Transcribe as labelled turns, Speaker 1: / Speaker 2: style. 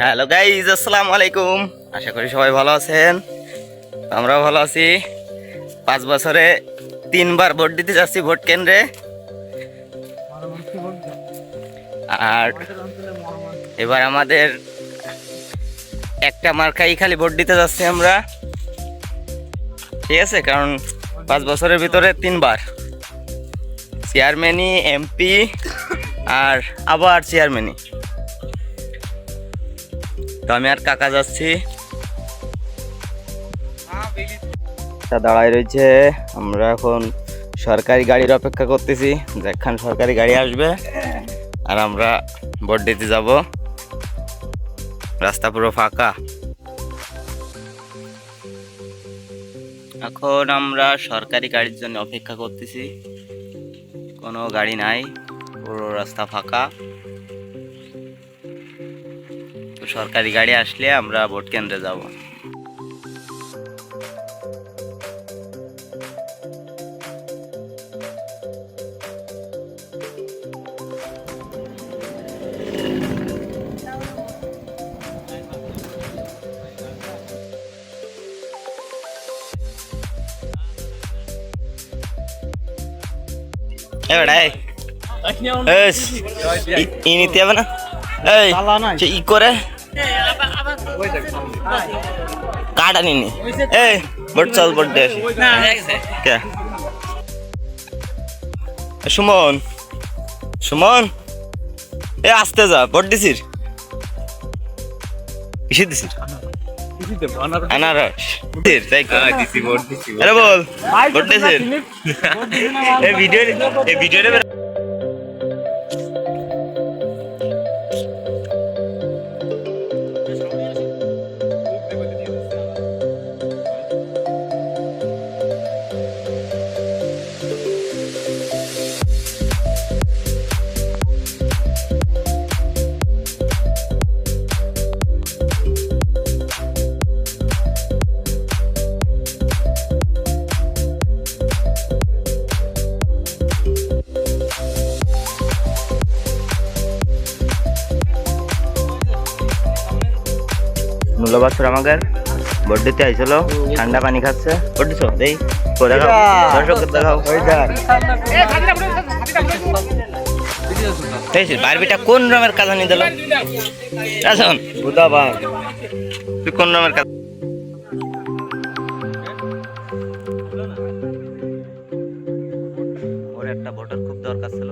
Speaker 1: Hello guys আসসালামু আলাইকুম আশা করি সবাই ভালো আছেন। আমরাও ভালো আছি। পাঁচ বছরে তিনবার ভোট দিতে যাচ্ছি ভোট কেন্দ্রে। আর এবার আমাদের একটা মার্কাই খালি ভোট দিতে যাচ্ছি আমরা। ঠিক আছে, কারণ পাঁচ বছরের ভিতরে তিনবার। চেয়ারম্যানই এমপি আর আবার চেয়ারম্যানই তো আমি আর কাকা যাচ্ছি। দাঁড়ায় রয়েছে, আমরা এখন সরকারি গাড়ির অপেক্ষা করতেছি, যেখান সরকারি গাড়ি আসবে, আর আমরা দিতে যাব। রাস্তা পুরো ফাঁকা। এখন আমরা সরকারি গাড়ির জন্য অপেক্ষা করতেছি। কোনো গাড়ি নাই, পুরো রাস্তা ফাঁকা। সরকারি গাড়ি আসলে আমরা ভোট কেন্দ্রে যাব। এবার এই। এস, ই- ই নিতে হবে না? এই ই করে। কাটা নিনি এই ভোট চল ভোট দে কে? সুমন। সুমন? এ আসতে যা ভোট দিছিস? কিসে দিছিস? আনারস। কর। আরে বল ভোট দিছিস? এই ভিডিও ভিডিওটা মূল্যবাসর আমাকে ভোট দিতে আইছিল ঠান্ডা পানি খাচ্ছে। ভোট দিছো দেই দর্শক দেখাও। বারবিটা কোন রকমের কাজানি দিল? রাজন। বুদাবান তুই কোন রকমের কাজ ওর একটা ভোটার খুব দরকার ছিল